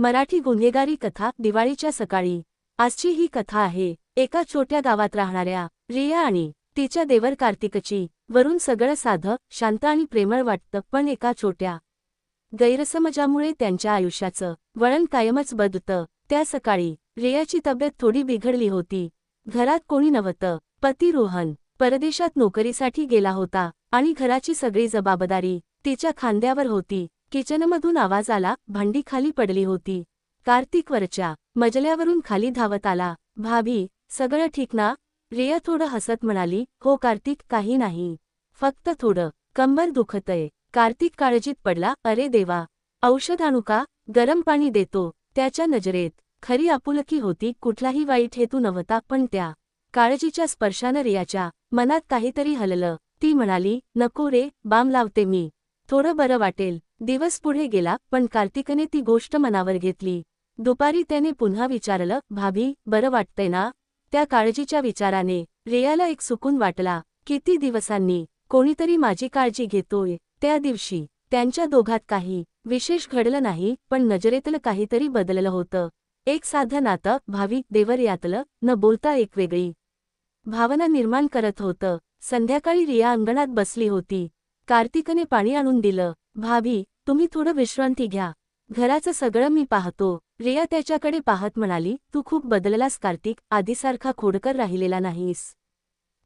मराठी गुन्हेगारी कथा दिवाळीच्या सकाळी. आजची ही कथा आहे. एका छोट्या गावात राहणाऱ्या रिया आणि तिच्या देवर कार्तिकची. वरून सगळं साधं शांत आणि प्रेमळ वाटतं पण एका छोट्या गैरसमजामुळे त्यांच्या आयुष्याचं वळण कायमच बदलतं त्या सकाळी रियाची तब्येत थोडी बिघडली होती. घरात कोणी नव्हतं. पती रोहन परदेशात नोकरीसाठी गेला होता आणि घराची सगळी जबाबदारी तिच्या खांद्यावर होती. किचनमधून आवाज आला भांडी खाली पडली होती. कार्तिक वरच्या मजल्यावरून खाली धावत आला. भाभी सगळं ठीक ना? रिया थोडं हसत म्हणाली. हो कार्तिक काही नाही. फक्त थोडं. कंबर दुखतय. कार्तिक काळजीत पडला. अरे देवा. औषध आणू का? गरम पाणी देतो. त्याच्या नजरेत. खरी आपुलकी होती. कुठलाही वाईट हेतू नव्हता पण त्या काळजीच्या स्पर्शानं रियाच्या मनात काहीतरी हललं. ती म्हणाली नको रे बाम लावते मी. थोडं बरं वाटेल. दिवस पुढे गेला पण कार्तिकने ती गोष्ट मनावर घेतली. दुपारी त्याने पुन्हा विचारलं भाभी बरं वाटतंय ना? त्या काळजीच्या विचाराने रियाला एक सुकून वाटला किती दिवसांनी? कोणीतरी माझी काळजी घेतोय. त्या दिवशी त्यांच्या दोघात काही विशेष घडलं नाही पण नजरेतलं काहीतरी बदललं होतं. एक साधं नातं भावी देवर यातलं न बोलता एक वेगळी. भावना निर्माण करत होतं. संध्याकाळी रिया अंगणात बसली होती. कार्तिकने पाणी आणून दिलं भाभी तुम्ही थोडं विश्रांती घ्या. घराचं सगळं मी पाहतो. रिया त्याच्याकडे पाहत म्हणाली तू खूप बदललास कार्तिक. आधीसारखा खोडकर राहिलेला नाहीस.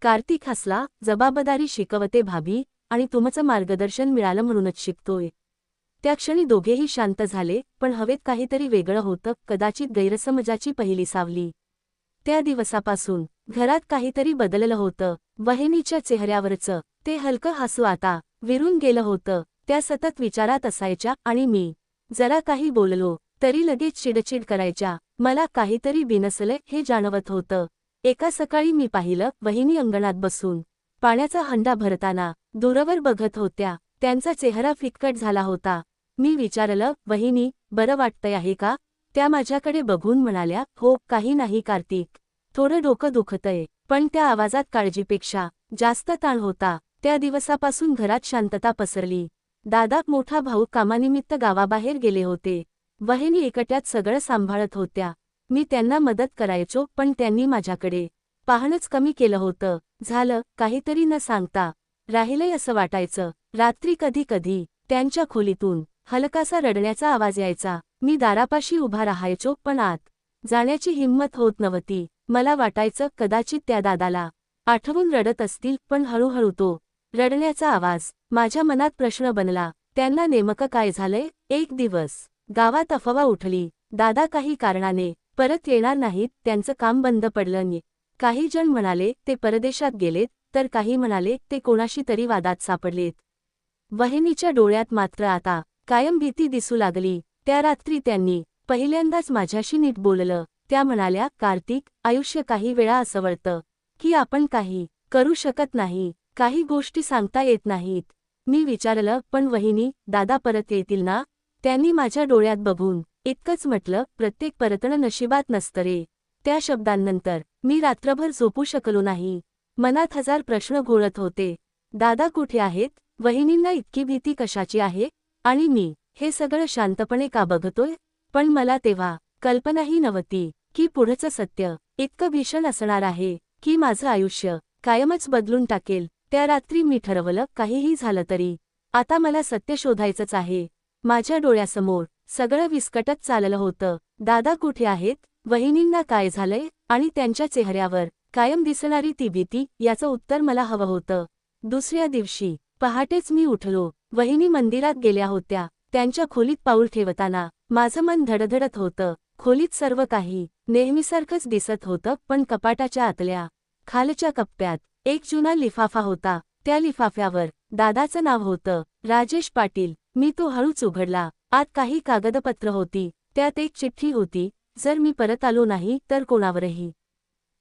कार्तिक हसला जबाबदारी शिकवते भाभी आणि तुमचं मार्गदर्शन मिळालं म्हणूनच शिकतोय. त्या क्षणी दोघेही शांत झाले पण हवेत काहीतरी वेगळं होतं कदाचित गैरसमजाची पहिली सावली. त्या दिवसापासून घरात काहीतरी बदललं होतं. वहिनीच्या चेहऱ्यावरचं ते हलकं हसू आता विरून गेलं होतं. त्या सतत विचारात असायच्या आणि मी जरा काही बोललो तरी लगेच चिडचिड करायच्या. मला काहीतरी बिनसले हे जाणवत होतं. एका सकाळी मी पाहिलं वहिनी अंगणात बसून. पाण्याचा हंडा भरताना दूरवर बघत होत्या. त्यांचा चेहरा फिक्कट झाला होता. मी विचारलं वहिनी बरं वाटतंय आहे का? त्या माझ्याकडे बघून म्हणाल्या हो काही नाही कार्तिक. थोडं डोकं दुखतंय. पण त्या आवाजात काळजीपेक्षा जास्त ताण होता. त्या दिवसापासून घरात शांतता पसरली. दादा मोठा भाऊ कामानिमित्त गावाबाहेर गेले होते. वहिनी एकट्यात सगळं सांभाळत होत्या. मी त्यांना मदत करायचो पण त्यांनी माझ्याकडे पाहणंच कमी केलं होतं. झालं काहीतरी न सांगता. राहिलंय असं वाटायचं. रात्री कधी कधी त्यांच्या खोलीतून हलकासा रडण्याचा आवाज यायचा. मी दारापाशी उभा राहायचो पण आत जाण्याची हिंमत होत नव्हती. मला वाटायचं कदाचित त्या दादाला आठवून रडत असतील पण हळूहळू तो रडण्याचा आवाज माझ्या मनात प्रश्न बनला त्यांना नेमकं काय झालंय? एक दिवस गावात अफवा उठली. दादा काही कारणाने परत येणार नाहीत त्यांचं काम बंद पडलं नाही काही जण म्हणाले ते परदेशात गेलेत तर काही म्हणाले ते कोणाशी तरी वादात सापडलेत. वहिनीच्या डोळ्यात मात्र आता कायम भीती दिसू लागली. त्या रात्री त्यांनी पहिल्यांदाच माझ्याशी नीट बोललं. त्या म्हणाल्या कार्तिक आयुष्य काही वेळा असं वळतं की आपण काही करू शकत नाही. काही गोष्टी सांगता येत नाहीत. मी विचारलं पण वहिनी दादा परत येतील ना? त्यांनी माझ्या डोळ्यात बघून इतकंच म्हटलं प्रत्येक परतणं नशिबात नसतं रे त्या शब्दांनंतर मी रात्रभर झोपू शकलो नाही. मनात हजार प्रश्न घोळत होते. दादा कुठे आहेत? वहिनींना इतकी भीती कशाची आहे? आणि मी हे सगळं शांतपणे का बघतोय पण मला तेव्हा कल्पनाही नव्हती की पुढचं सत्य इतकं भीषण असणार आहे की माझं आयुष्य कायमच बदलून टाकेल. त्या रात्री मी ठरवलं काहीही झालं तरी. आता मला सत्य शोधायचंच आहे. माझ्या डोळ्यासमोर सगळं विस्कटत चाललं होतं. दादा कुठे आहेत? वहिनींना काय झालंय? आणि त्यांच्या चेहऱ्यावर कायम दिसणारी ती भीती याचं उत्तर मला हवं होतं. दुसऱ्या दिवशी पहाटेच मी उठलो. वहिनी मंदिरात गेल्या होत्या. त्यांच्या खोलीत पाऊल ठेवताना माझं मन धडधडत होतं. खोलीत सर्व काही नेहमीसारखंच दिसत होतं पण कपाटाच्या आतल्या खालच्या कप्प्यात एक जुना लिफाफा होता. त्या लिफाफ्यावर दादाचं नाव होतं. राजेश पाटील. मी तो हळूच उघडला. आत काही कागदपत्र होती. त्यात एक चिठ्ठी होती. जर मी परत आलो नाही तर कोणावरही.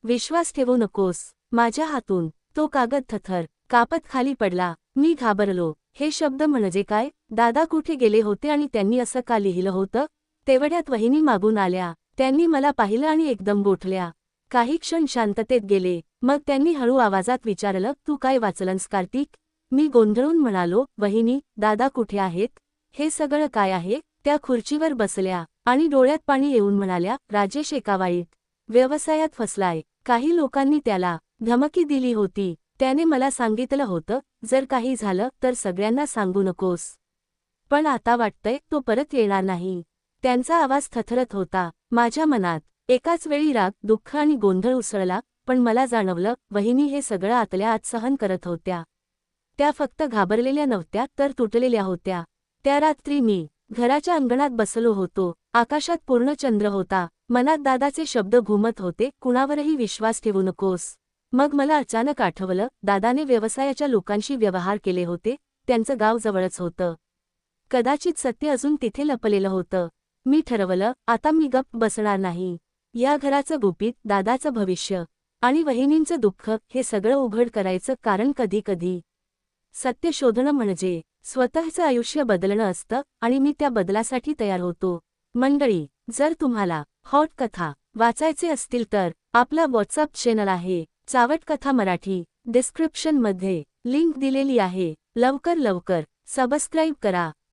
विश्वास ठेवू नकोस. माझ्या हातून तो कागद थथर कापत खाली पडला. मी घाबरलो. हे शब्द म्हणजे काय? दादा कुठे गेले होते आणि त्यांनी असं का लिहिलं होतं? तेवढ्यात वहिनी मागून आल्या. त्यांनी मला पाहिलं आणि एकदम गोठल्या. काही क्षण शांततेत गेले. मग त्यांनी हळू आवाजात विचारलं तू काय वाचलंस कार्तिक? मी गोंधळून म्हणालो वहिनी दादा कुठे आहेत? हे सगळं काय आहे? त्या खुर्चीवर बसल्या आणि डोळ्यात पाणी येऊन म्हणाल्या राजेश एका वाईट व्यवसायात फसलाय. काही लोकांनी त्याला धमकी दिली होती. त्याने मला सांगितलं होतं जर काही झालं तर सगळ्यांना सांगू नकोस. पण आता वाटतंय तो परत येणार नाही. त्यांचा आवाज थथरत होता. माझ्या मनात एकाच वेळी राग दुःख आणि गोंधळ उसळला. पण मला जाणवलं वहिनी हे सगळं आतल्या आत सहन करत होत्या. त्या फक्त घाबरलेल्या नव्हत्या तर तुटलेल्या होत्या. त्या रात्री मी घराच्या अंगणात बसलो होतो. आकाशात पूर्ण चंद्र होता. मनात दादाचे शब्द घुमत होते कुणावरही विश्वास ठेवू नकोस. मग मला अचानक आठवलं दादाने व्यवसायाच्या लोकांशी व्यवहार केले होते त्यांचं गाव जवळच होतं. कदाचित सत्य अजून तिथे लपलेलं होतं. मी ठरवलं आता मी गप्प बसणार नाही. या घराचं गुपित दादाचं भविष्य. आणि वहिनींचं दुःख हे सगळं उघड करायचं कारण कधी कधी. सत्य शोधणं म्हणजे स्वतःचं आयुष्य बदलणं असतं आणि मी त्या बदलासाठी तयार होतो. मंडळी जर तुम्हाला हॉट कथा वाचायचे असतील तर आपला व्हॉट्सअप चॅनल आहे. चावट कथा मराठी डिस्क्रिप्शनमध्ये लिंक दिलेली आहे. लवकर लवकर सबस्क्राईब करा.